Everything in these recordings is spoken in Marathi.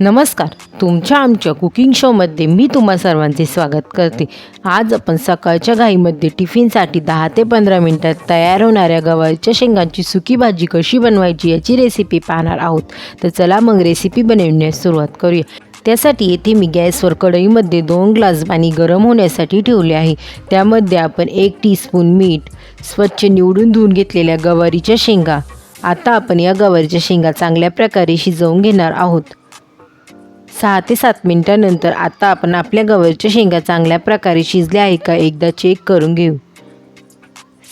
नमस्कार. तुमच्या आमच्या कुकिंग शोमध्ये मी तुम्हा सर्वांचे स्वागत करते. आज आपण सकाळच्या घाईमध्ये टिफिनसाठी दहा ते पंधरा मिनटात तयार होणाऱ्या गव्हाच्या शेंगांची सुकी भाजी कशी बनवायची याची रेसिपी पाहणार आहोत. तर चला मग रेसिपी बनवण्यास सुरुवात करूया. त्यासाठी येथे मी गॅसवर कढईमध्ये दोन ग्लास पाणी गरम होण्यासाठी ठेवले आहे. त्यामध्ये आपण एक टीस्पून मीठ स्वच्छ निवडून धुवून घेतलेल्या गवारीच्या शेंगा. आता आपण या गवारीच्या शेंगा चांगल्या प्रकारे शिजवून घेणार आहोत. सहा ते सात मिनटानंतर आता आपण आपल्या गव्हाच्या शेंगा चांगल्या प्रकारे शिजल्या आहे का एकदा चेक करून घेऊ.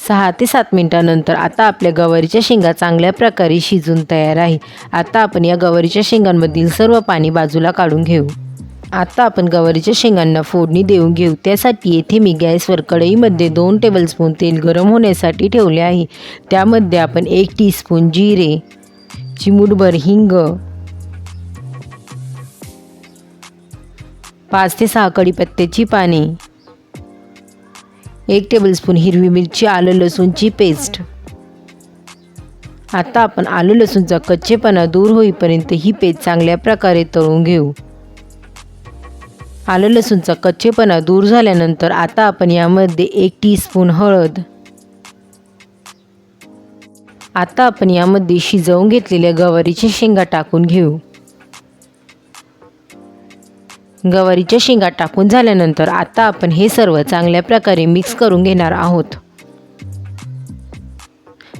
सहा ते सात मिनटानंतर आता आपल्या गवारीच्या शेंगा चांगल्या प्रकारे शिजून तयार आहे. आता आपण या गवारीच्या शेंगांमधील सर्व पाणी बाजूला काढून घेऊ. आता आपण गवारीच्या शेंगांना फोडणी देऊन घेऊ. त्यासाठी येथे मी गॅसवर कढईमध्ये दोन टेबलस्पून तेल गरम होण्यासाठी ठेवले आहे. त्यामध्ये आपण एक टीस्पून जिरे चिमूटभर हिंग पाच ते सहा कढीपत्त्याची पाने. एक टेबलस्पून हिरवी मिरची आलं लसूणची पेस्ट आता आपण आलं लसूणचा कच्चेपणा दूर होईपर्यंत ही पेस्ट चांगल्या प्रकारे तळून घेऊ. आलं लसूणचा कच्चेपणा दूर झाल्यानंतर आता आपण यामध्ये एक टीस्पून हळद. आता आपण यामध्ये शिजवून घेतलेल्या गवारीच्या शेंगा टाकून घेऊ. गवारीच्या शेंगा टाकून झाल्यानंतर आता आपण हे सर्व चांगल्या प्रकारे मिक्स करून घेणार आहोत.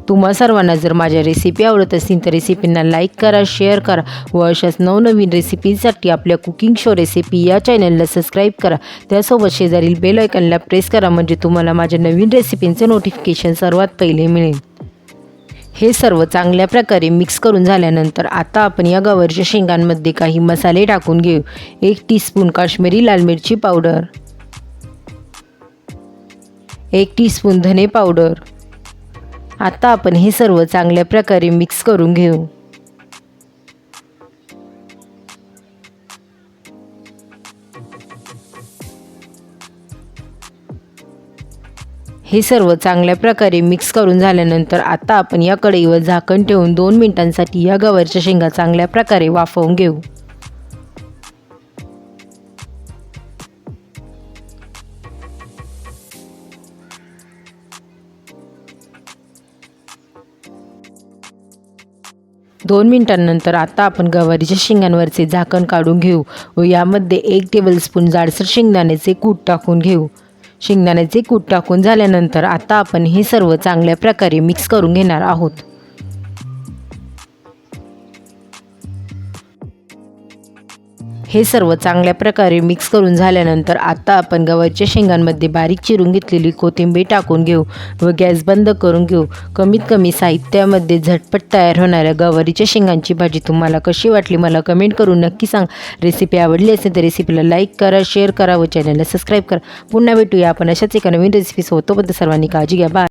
तुम्हा सर्वांना जर माझ्या रेसिपी आवडत असतील तर रेसिपींना लाईक करा शेअर करा व अशाच नवनवीन रेसिपींसाठी आपल्या कुकिंग शो रेसिपी या चॅनलला सबस्क्राईब करा. त्यासोबत शेजारील बेल आयकनला प्रेस करा म्हणजे तुम्हाला माझ्या नवीन रेसिपींचे नोटिफिकेशन सर्वात पहिले मिळेल. हे सर्व चांगल्या प्रकारे मिक्स करून झाल्यानंतर आता आपण या गवरच्या शेंगांमध्ये काही मसाले टाकून घेऊ. एक टीस्पून काश्मीरी लाल मिरची पावडर एक टीस्पून धने पावडर आता आपण हे सर्व चांगल्या प्रकारे मिक्स करून घेऊ. हे सर्व चांगल्या प्रकारे मिक्स करून झाल्यानंतर आता आपण या कढईवर झाकण ठेवून दोन मिनिटांसाठी या गवारच्या शेंगा चांगल्या प्रकारे वाफवून घेऊ. दोन मिनिटांनंतर आता आपण गवारीच्या शेंगांवरचे झाकण काढून घेऊ व यामध्ये एक टेबलस्पून जाडसर शेंगदाण्याचे कूट टाकून घेऊ. शेंगदाण्याचे कूट टाकून झाल्यानंतर आता आपण हे सर्व चांगल्या प्रकारे मिक्स करून घेणार आहोत. हे सर्व चांगल्या प्रकारे मिक्स करून झाल्यानंतर आता आपण गव्हाच्या शेंगांमध्ये बारीक चिरून घेतलेली कोथिंबीर टाकून घेऊ व गॅस बंद करून घेऊ. कमीत कमी साहित्यामध्ये झटपट तयार होणाऱ्या गवारीच्या शेंगांची भाजी तुम्हाला कशी वाटली मला कमेंट करून नक्की सांग. रेसिपी आवडली असेल तर रेसिपीला लाईक करा शेअर करा व चॅनलला सबस्क्राईब करा. पुन्हा भेटूया आपण अशाच एका नवीन रेसिपी होतो सर्वांनी काळजी घ्या. बाय